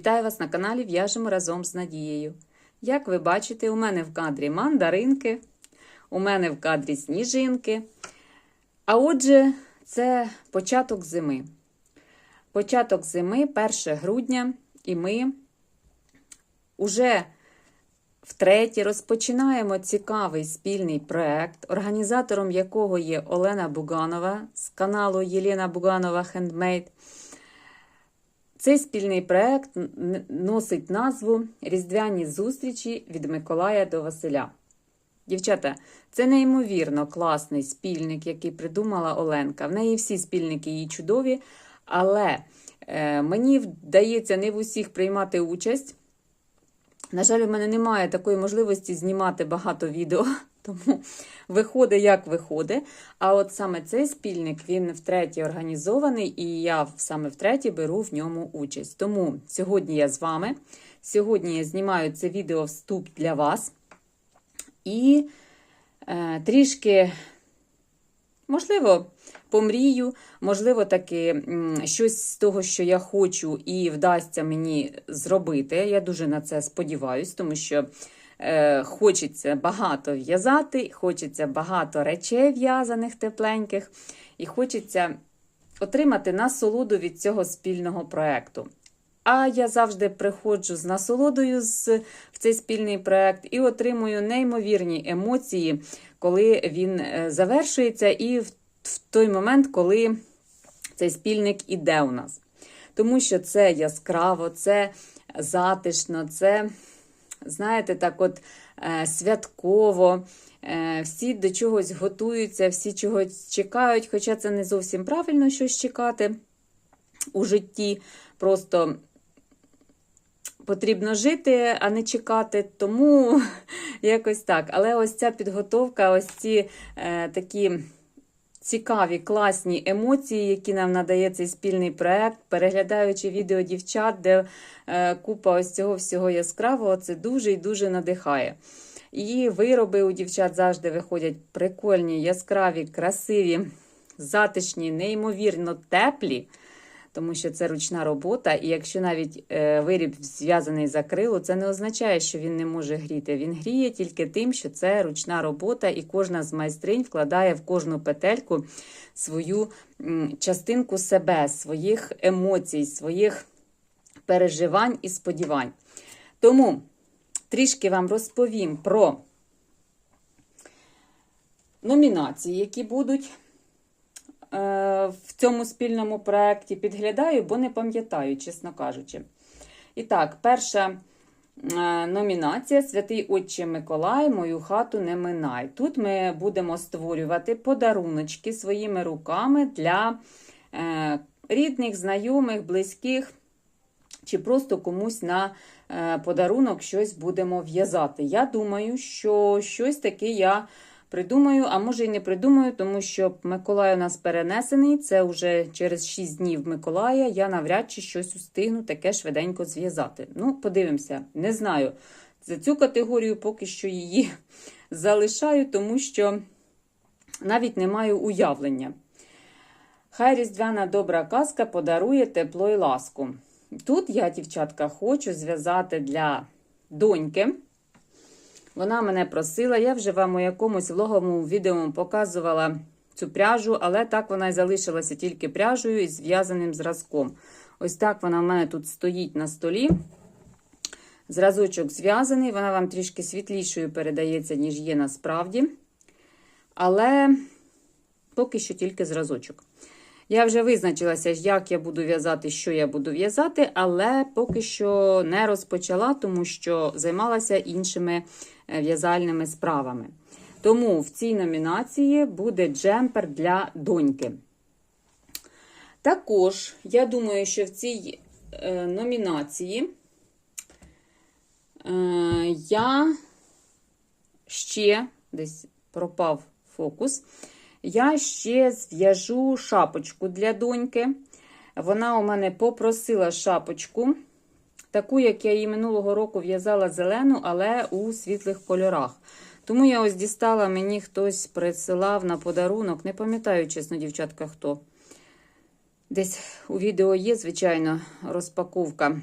Вітаю вас на каналі В'яжемо разом з Надією. Як ви бачите, у мене в кадрі мандаринки, у мене в кадрі сніжинки. А отже, це початок зими. Початок зими, 1 грудня, і ми уже втретє розпочинаємо цікавий спільний проект, організатором якого є Олена Буганова з каналу Єлена Буганова Хендмейд. Цей спільний проект носить назву Різдвяні зустрічі від Миколая до Василя. Дівчата, це неймовірно класний спільник, який придумала Оленка. В неї всі спільники її чудові, але е, мені вдається не в усіх приймати участь. На жаль, у мене немає такої можливості знімати багато відео, тому виходить, як виходить. А от саме цей спільник він втретє організований, і я саме втретє беру в ньому участь. Тому сьогодні я з вами. Сьогодні я знімаю це відео вступ для вас. І е, трішки, можливо, помрію, можливо, таки щось з того, що я хочу, і вдасться мені зробити. Я дуже на це сподіваюся, тому що е, хочеться багато в'язати, хочеться багато речей в'язаних тепленьких, і хочеться отримати насолоду від цього спільного проєкту. А я завжди приходжу з насолодою в цей спільний проєкт і отримую неймовірні емоції, коли він е, завершується, і в той момент, коли цей спільник іде у нас. Тому що це яскраво, це затишно, це, знаєте, так от е, святково. Е, Всі до чогось готуються, всі чогось чекають, хоча це не зовсім правильно щось чекати у житті. Просто потрібно жити, а не чекати. Тому якось так. Але ось ця підготовка, ось ці е, такі цікаві, класні емоції, які нам надає цей спільний проект, переглядаючи відео дівчат, де е, купа ось цього всього яскравого, це дуже і дуже надихає. І вироби у дівчат завжди виходять прикольні, яскраві, красиві, затишні, неймовірно теплі тому що це ручна робота, і якщо навіть е, виріб зв'язаний за крило, це не означає, що він не може гріти. Він гріє тільки тим, що це ручна робота, і кожна з майстринь вкладає в кожну петельку свою частинку себе, своїх емоцій, своїх переживань і сподівань. Тому трішки вам розповім про номінації, які будуть е, в цьому спільному проєкті. Підглядаю, бо не пам'ятаю, чесно кажучи. І так, перша е, номінація Святий Отче Миколай, мою хату не минай. Тут ми будемо створювати подаруночки своїми руками для е, рідних, знайомих, близьких, чи просто комусь на е, подарунок щось будемо в'язати. Я думаю, що щось таке я придумаю, а може і не придумаю, тому що Миколай у нас перенесений. Це вже через 6 днів Миколая. Я навряд чи щось устигну таке швиденько зв'язати. Ну, подивимося, не знаю. За цю категорію поки що її залишаю, тому що навіть не маю уявлення. Хай різдвяна добра казка подарує тепло і ласку. Тут я, дівчатка, хочу зв'язати для доньки. Вона мене просила, я вже вам у якомусь влоговому відео показувала цю пряжу, але так вона і залишилася тільки пряжею і зв'язаним зразком. Ось так вона в мене тут стоїть на столі. Зразочок зв'язаний, вона вам трішки світлішою передається, ніж є насправді. Але поки що тільки зразочок. Я вже визначилася, як я буду в'язати, що я буду в'язати, але поки що не розпочала, тому що займалася іншими в'язальними справами. Тому в цій номінації буде джемпер для доньки. Також, я думаю, що в цій е, номінації е, я ще десь пропав фокус. Я ще зв'яжу шапочку для доньки. Вона у мене попросила шапочку, таку, як я її минулого року в'язала зелену, але у світлих кольорах. Тому я ось дістала, мені хтось присилав на подарунок. Не пам'ятаю, чесно, дівчатка, хто. Десь у відео є, звичайно, розпаковка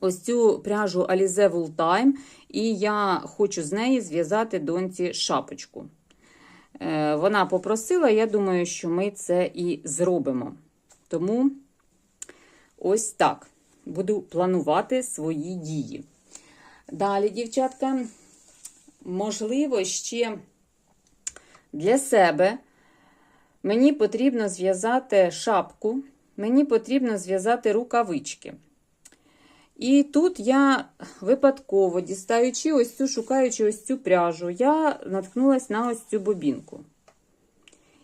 ось цю пряжу Alize Wool Time, і я хочу з неї зв'язати доньці шапочку. Е, Вона попросила, я думаю, що ми це і зробимо. Тому ось так буду планувати свої дії. Далі, дівчатка, можливо, ще для себе мені потрібно зв'язати шапку, мені потрібно зв'язати рукавички. І тут я випадково, дістаючи ось цю, шукаючи ось цю пряжу, я наткнулася на ось цю бобінку.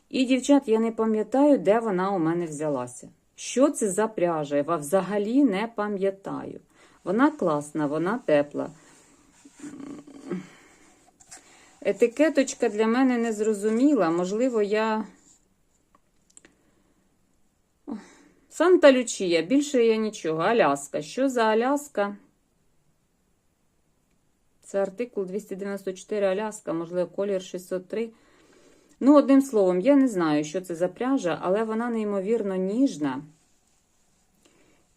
І, дівчат, я не пам'ятаю, де вона у мене взялася. Що це за пряжа? Я взагалі не пам'ятаю. Вона класна, вона тепла. Етикеточка для мене не зрозуміла. Можливо, я. Санта Лючія, більше я нічого. Аляска. Що за Аляска? Це артикул 294 Аляска, можливо, колір 603. Ну, одним словом, я не знаю, що це за пряжа, але вона неймовірно ніжна.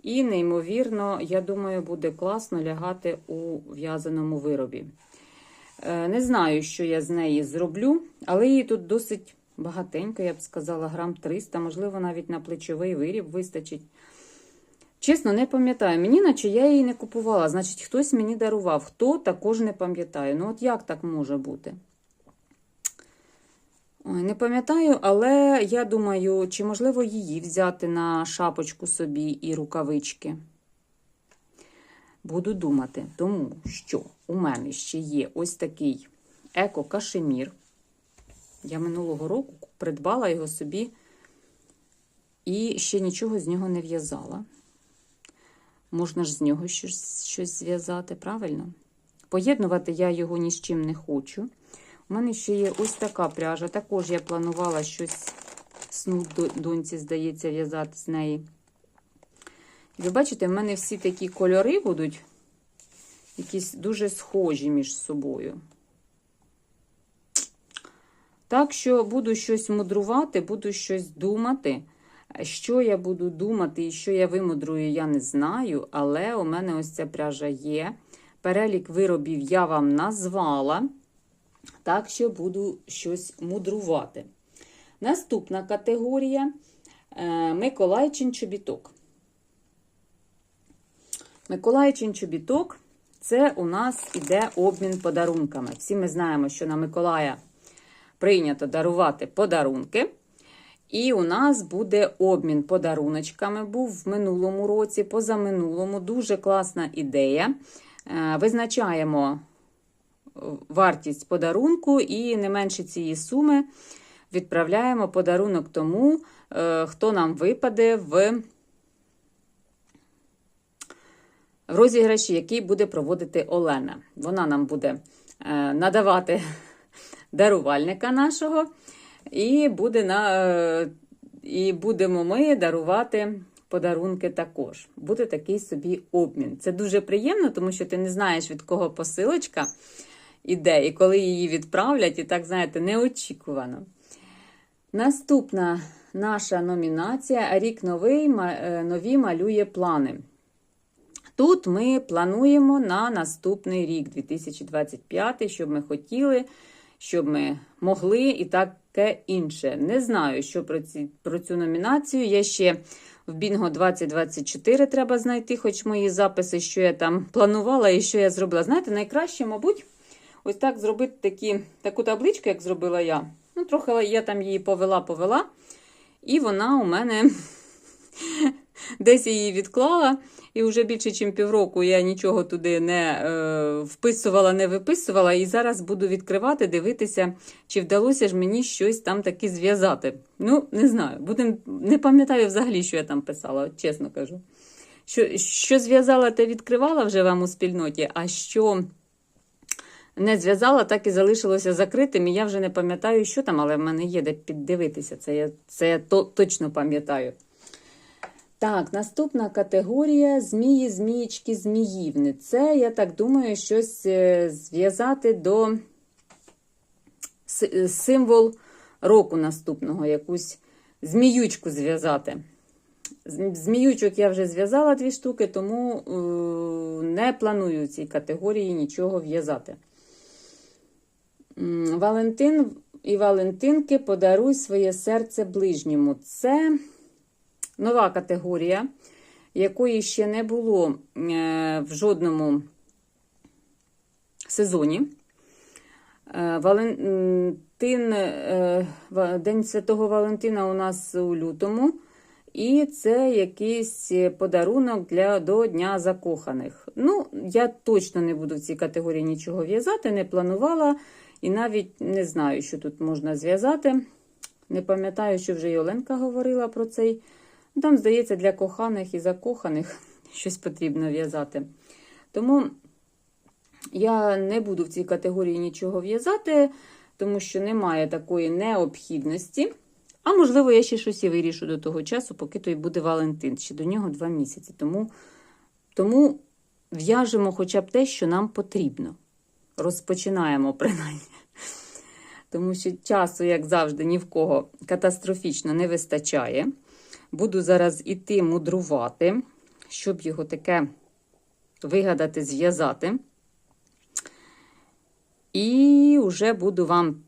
І, неймовірно, я думаю, буде класно лягати у в'язаному виробі. Е, Не знаю, що я з неї зроблю, але її тут досить багатенько, я б сказала, грам 300, можливо, навіть на плечовий виріб вистачить. Чесно, не пам'ятаю. Мені, наче я її не купувала, значить, хтось мені дарував. Хто також не пам'ятаю. Ну, от як так може бути? Ой, не пам'ятаю, але я думаю, чи можливо її взяти на шапочку собі і рукавички. Буду думати, тому що у мене ще є ось такий еко-кашемір. Я минулого року придбала його собі і ще нічого з нього не в'язала. Можна ж з нього щось, щось зв'язати, правильно? Поєднувати я його ні з чим не хочу. У мене ще є ось така пряжа. Також я планувала щось снуд доньці, здається, в'язати з неї. Ви бачите, в мене всі такі кольори будуть якісь дуже схожі між собою. Так що буду щось мудрувати, буду щось думати. Що я буду думати і що я вимудрую, я не знаю, але у мене ось ця пряжа є. Перелік виробів я вам назвала. Так що буду щось мудрувати. Наступна категорія Миколайчин чобіток. Миколайчин чобіток це у нас іде обмін подарунками. Всі ми знаємо, що на Миколая прийнято дарувати подарунки. І у нас буде обмін подаруночками. Був в минулому році, позаминулому. Дуже класна ідея. Визначаємо вартість подарунку і не менше цієї суми відправляємо подарунок тому, хто нам випаде в розіграші, який буде проводити Олена. Вона нам буде надавати дарувальника нашого, і буде на, і будемо ми дарувати подарунки також. Буде такий собі обмін. Це дуже приємно, тому що ти не знаєш, від кого посилочка іде, і коли її відправлять, і так, знаєте, неочікувано. Наступна наша номінація Рік новий нові малює плани. Тут ми плануємо на наступний рік, 2025, щоб ми хотіли, щоб ми могли і таке інше. Не знаю, що про, ці, про цю номінацію. Я ще в Бінго 2024 треба знайти, хоч мої записи, що я там планувала і що я зробила. Знаєте, найкраще, мабуть, ось так зробити такі, таку табличку, як зробила я. Ну, Трохи я там її повела-повела, і вона у мене десь її відклала. І вже більше, ніж півроку я нічого туди не е, вписувала, не виписувала. І зараз буду відкривати, дивитися, чи вдалося ж мені щось там таки зв'язати. Ну, не знаю. Будем, не пам'ятаю взагалі, що я там писала, чесно кажу. Що що зв'язала, те відкривала вже вам у спільноті, а що не зв'язала, так і залишилося закритим. І я вже не пам'ятаю, що там, але в мене є де піддивитися. Це я, це я то, точно пам'ятаю. Так, наступна категорія змії, змієчки, зміївни. Це, я так думаю, щось е, зв'язати до символ року наступного, якусь зміючку зв'язати. Зміючок я вже зв'язала дві штуки, тому е, не планую цій категорії нічого в'язати. Валентин і Валентинки подаруй своє серце ближньому. Це нова категорія, якої ще не було е, в жодному сезоні. Е, Валентин, е, День Святого Валентина у нас у лютому. І це якийсь подарунок для до Дня закоханих. Ну, я точно не буду в цій категорії нічого в'язати, не планувала і навіть не знаю, що тут можна зв'язати. Не пам'ятаю, що вже і говорила про цей. Ну, Там, здається, для коханих і закоханих щось потрібно в'язати. Тому я не буду в цій категорії нічого в'язати, тому що немає такої необхідності. А можливо, я ще щось і вирішу до того часу, поки той буде Валентин. Ще до нього два місяці. Тому, тому в'яжемо хоча б те, що нам потрібно. Розпочинаємо принаймні. Тому що часу, як завжди, ні в кого катастрофічно не вистачає. Буду зараз іти мудрувати, щоб його таке вигадати, зв'язати. І вже буду вам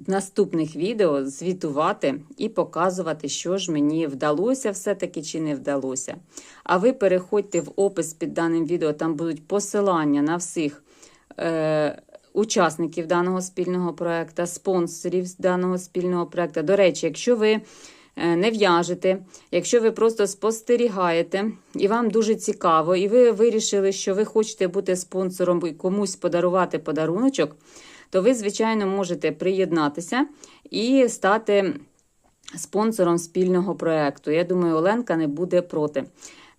в наступних відео звітувати і показувати, що ж мені вдалося все-таки чи не вдалося. А ви переходьте в опис під даним відео, там будуть посилання на всіх е, учасників даного спільного проекту, спонсорів даного спільного проекту. До речі, якщо ви е, не в'яжете, якщо ви просто спостерігаєте і вам дуже цікаво, і ви вирішили, що ви хочете бути спонсором і комусь подарувати подаруночок, то ви, звичайно, можете приєднатися і стати спонсором спільного проєкту. Я думаю, Оленка не буде проти.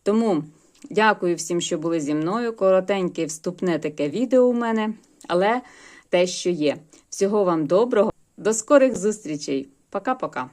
Тому дякую всім, що були зі мною. Коротеньке вступне таке відео у мене, але те, що є. Всього вам доброго, до скорих зустрічей. Пока-пока.